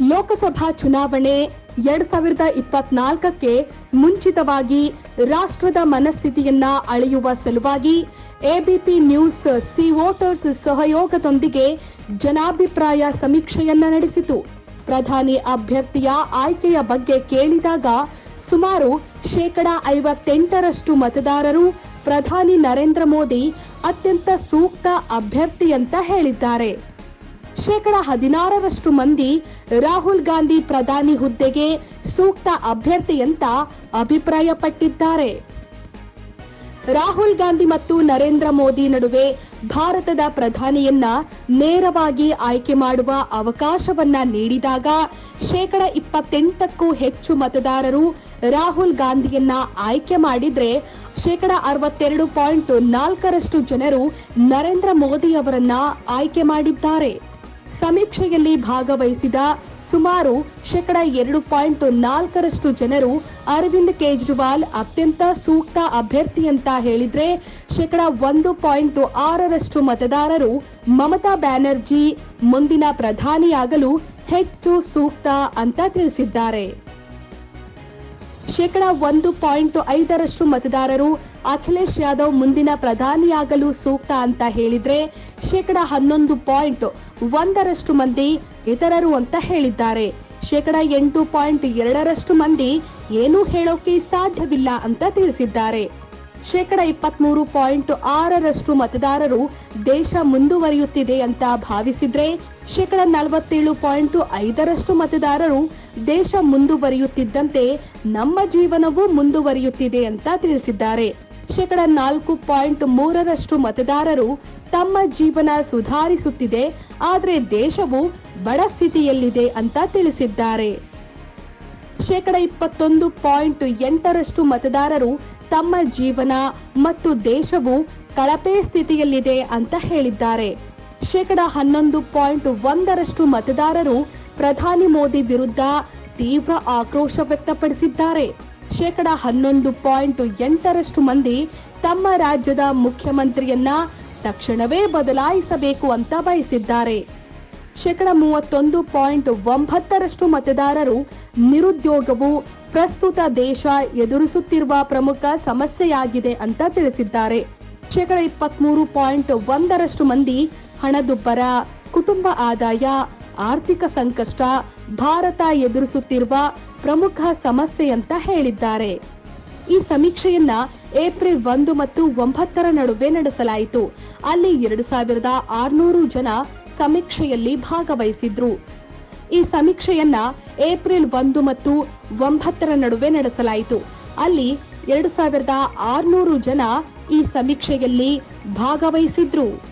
ಲೋಕಸಭಾ ಚುನಾವಣೆ ಎರಡ್ ಸಾವಿರದ ಇಪ್ಪತ್ನಾಲ್ಕಕ್ಕೆ ಮುಂಚಿತವಾಗಿ ರಾಷ್ಟ್ರದ ಮನಸ್ಥಿತಿಯನ್ನ ಅಳೆಯುವ ಸಲುವಾಗಿ ಎಬಿಪಿ ನ್ಯೂಸ್ ಸಿ ವೋಟರ್ಸ್ ಸಹಯೋಗದೊಂದಿಗೆ ಜನಾಭಿಪ್ರಾಯ ಸಮೀಕ್ಷೆಯನ್ನ ನಡೆಸಿತು. ಪ್ರಧಾನಿ ಅಭ್ಯರ್ಥಿಯ ಆಯ್ಕೆಯ ಬಗ್ಗೆ ಕೇಳಿದಾಗ ಸುಮಾರು ಶೇಕಡ ಐವತ್ತೆಂಟರಷ್ಟು ಮತದಾರರು ಪ್ರಧಾನಿ ನರೇಂದ್ರ ಮೋದಿ ಅತ್ಯಂತ ಸೂಕ್ತ ಅಭ್ಯರ್ಥಿ ಅಂತ ಹೇಳಿದ್ದಾರೆ. ಶೇಕಡ ಹದಿನಾರರಷ್ಟು ಮಂದಿ ರಾಹುಲ್ ಗಾಂಧಿ ಪ್ರಧಾನಿ ಹುದ್ದೆಗೆ ಸೂಕ್ತ ಅಭ್ಯರ್ಥಿ ಅಂತ ಅಭಿಪ್ರಾಯಪಟ್ಟಿದ್ದಾರೆ. ರಾಹುಲ್ ಗಾಂಧಿ ಮತ್ತು ನರೇಂದ್ರ ಮೋದಿ ನಡುವೆ ಭಾರತದ ಪ್ರಧಾನಿಯನ್ನ ನೇರವಾಗಿ ಆಯ್ಕೆ ಮಾಡುವ ಅವಕಾಶವನ್ನ ನೀಡಿದಾಗ ಶೇಕಡ ಇಪ್ಪತ್ತೆಂಟಕ್ಕೂ ಹೆಚ್ಚು ಮತದಾರರು ರಾಹುಲ್ ಗಾಂಧಿಯನ್ನ ಆಯ್ಕೆ ಮಾಡಿದ್ರೆ ಶೇಕಡ ಅರವತ್ತೆರಡು ಪಾಯಿಂಟ್ ನಾಲ್ಕರಷ್ಟು ಜನರು ನರೇಂದ್ರ ಮೋದಿ ಅವರನ್ನ ಆಯ್ಕೆ ಮಾಡಿದ್ದಾರೆ. ಸಮೀಕ್ಷೆಯಲ್ಲಿ ಭಾಗವಹಿಸಿದ ಸುಮಾರು ಶೇಕಡ ಎರಡು ಪಾಯಿಂಟ್ ನಾಲ್ಕರಷ್ಟು ಜನರು ಅರವಿಂದ್ ಕೇಜ್ರಿವಾಲ್ ಅತ್ಯಂತ ಸೂಕ್ತ ಅಭ್ಯರ್ಥಿ ಅಂತ ಹೇಳಿದ್ರೆ ಶೇಕಡ ಒಂದು ಪಾಯಿಂಟ್ ಆರರಷ್ಟು ಮತದಾರರು ಮಮತಾ ಬ್ಯಾನರ್ಜಿ ಮುಂದಿನ ಪ್ರಧಾನಿಯಾಗಲು ಹೆಚ್ಚು ಸೂಕ್ತ ಅಂತ ತಿಳಿಸಿದ್ದಾರೆ. ಶೇಕಡ ಒಂದು ಪಾಯಿಂಟ್ ಐದರಷ್ಟು ಮತದಾರರು ಅಖಿಲೇಶ್ ಯಾದವ್ ಮುಂದಿನ ಪ್ರಧಾನಿಯಾಗಲು ಸೂಕ್ತ ಅಂತ ಹೇಳಿದ್ರೆ ಶೇಕಡ ಹನ್ನೊಂದು ಪಾಯಿಂಟ್ ಒಂದರಷ್ಟು ಮಂದಿ ಇತರರು ಅಂತ ಹೇಳಿದ್ದಾರೆ. ಶೇಕಡ ಎಂಟು ಪಾಯಿಂಟ್ ಎರಡರಷ್ಟು ಮಂದಿ ಏನೂ ಹೇಳೋಕೆ ಸಾಧ್ಯವಿಲ್ಲ ಅಂತ ತಿಳಿಸಿದ್ದಾರೆ. ಶೇಕಡ ಇಪ್ಪತ್ಮೂರು ಪಾಯಿಂಟ್ ಆರರಷ್ಟು ಮತದಾರರು ದೇಶ ಮುಂದುವರಿಯುತ್ತಿದೆ ಅಂತ ಭಾವಿಸಿದ್ರೆ ಶೇಕಡ ನಲವತ್ತೇಳು ಪಾಯಿಂಟ್ ಐದರಷ್ಟು ಮತದಾರರು ದೇಶ ಮುಂದುವರಿಯುತ್ತಿದ್ದಂತೆ ನಮ್ಮ ಜೀವನವೂ ಮುಂದುವರಿಯುತ್ತಿದೆ ಅಂತ ತಿಳಿಸಿದ್ದಾರೆ. ಶೇಕಡ ನಾಲ್ಕು ಪಾಯಿಂಟ್ ಮೂರರಷ್ಟು ಮತದಾರರು ತಮ್ಮ ಜೀವನ ಸುಧಾರಿಸುತ್ತಿದೆ, ಆದರೆ ದೇಶವು ಬಡ ಸ್ಥಿತಿಯಲ್ಲಿದೆ ಅಂತ ತಿಳಿಸಿದ್ದಾರೆ. ಶೇಕಡ ಇಪ್ಪತ್ತೊಂದು ಪಾಯಿಂಟ್ ಎಂಟರಷ್ಟು ಮತದಾರರು ತಮ್ಮ ಜೀವನ ಮತ್ತು ದೇಶವು ಕಳಪೆ ಸ್ಥಿತಿಯಲ್ಲಿದೆ ಅಂತ ಹೇಳಿದ್ದಾರೆ. ಶೇಕಡ ಹನ್ನೊಂದು ಪಾಯಿಂಟ್ ಒಂದರಷ್ಟು ಮತದಾರರು ಪ್ರಧಾನಿ ಮೋದಿ ವಿರುದ್ಧ ತೀವ್ರ ಆಕ್ರೋಶ ವ್ಯಕ್ತಪಡಿಸಿದ್ದಾರೆ. ಶೇಕಡ ಹನ್ನೊಂದು ಪಾಯಿಂಟ್ ಎಂಟರಷ್ಟು ಮಂದಿ ತಮ್ಮ ರಾಜ್ಯದ ಮುಖ್ಯಮಂತ್ರಿಯನ್ನ ತಕ್ಷಣವೇ ಬದಲಾಯಿಸಬೇಕು ಅಂತ ಬಯಸಿದ್ದಾರೆ. ಶೇಕಡ ಮೂವತ್ತೊಂದು ಪಾಯಿಂಟ್ ಒಂಬತ್ತರಷ್ಟು ಮತದಾರರು ನಿರುದ್ಯೋಗವು ಪ್ರಸ್ತುತ ದೇಶ ಎದುರಿಸುತ್ತಿರುವ ಪ್ರಮುಖ ಸಮಸ್ಯೆಯಾಗಿದೆ ಅಂತ ತಿಳಿಸಿದ್ದಾರೆ. ಶೇಕಡ ಇಪ್ಪತ್ಮೂರು ಪಾಯಿಂಟ್ ಒಂದರಷ್ಟು ಮಂದಿ ಹಣದುಬ್ಬರ, ಕುಟುಂಬ ಆದಾಯ, ಆರ್ಥಿಕ ಸಂಕಷ್ಟ, ಭಾರತ ಎದುರಿಸುತ್ತಿರುವ ಪ್ರಮುಖ ಸಮಸ್ಯೆ ಅಂತ ಹೇಳಿದ್ದಾರೆ. ಈ ಸಮೀಕ್ಷೆಯನ್ನ ಏಪ್ರಿಲ್ ಒಂದು ಮತ್ತು ಒಂಬತ್ತರ ನಡುವೆ ನಡೆಸಲಾಯಿತು. ಅಲ್ಲಿ ಎರಡು ಸಾವಿರದ ಆರ್ನೂರು ಜನ ಸಮೀಕ್ಷೆಯಲ್ಲಿ ಭಾಗವಹಿಸಿದ್ರು. ಈ ಸಮೀಕ್ಷೆಯನ್ನ ಏಪ್ರಿಲ್ ಒಂದು ಮತ್ತು ಒಂಬತ್ತರ ನಡುವೆ ನಡೆಸಲಾಯಿತು. ಅಲ್ಲಿ ಎರಡು ಸಾವಿರದ ಆರ್ನೂರು ಜನ ಈ ಸಮೀಕ್ಷೆಯಲ್ಲಿ ಭಾಗವಹಿಸಿದ್ರು.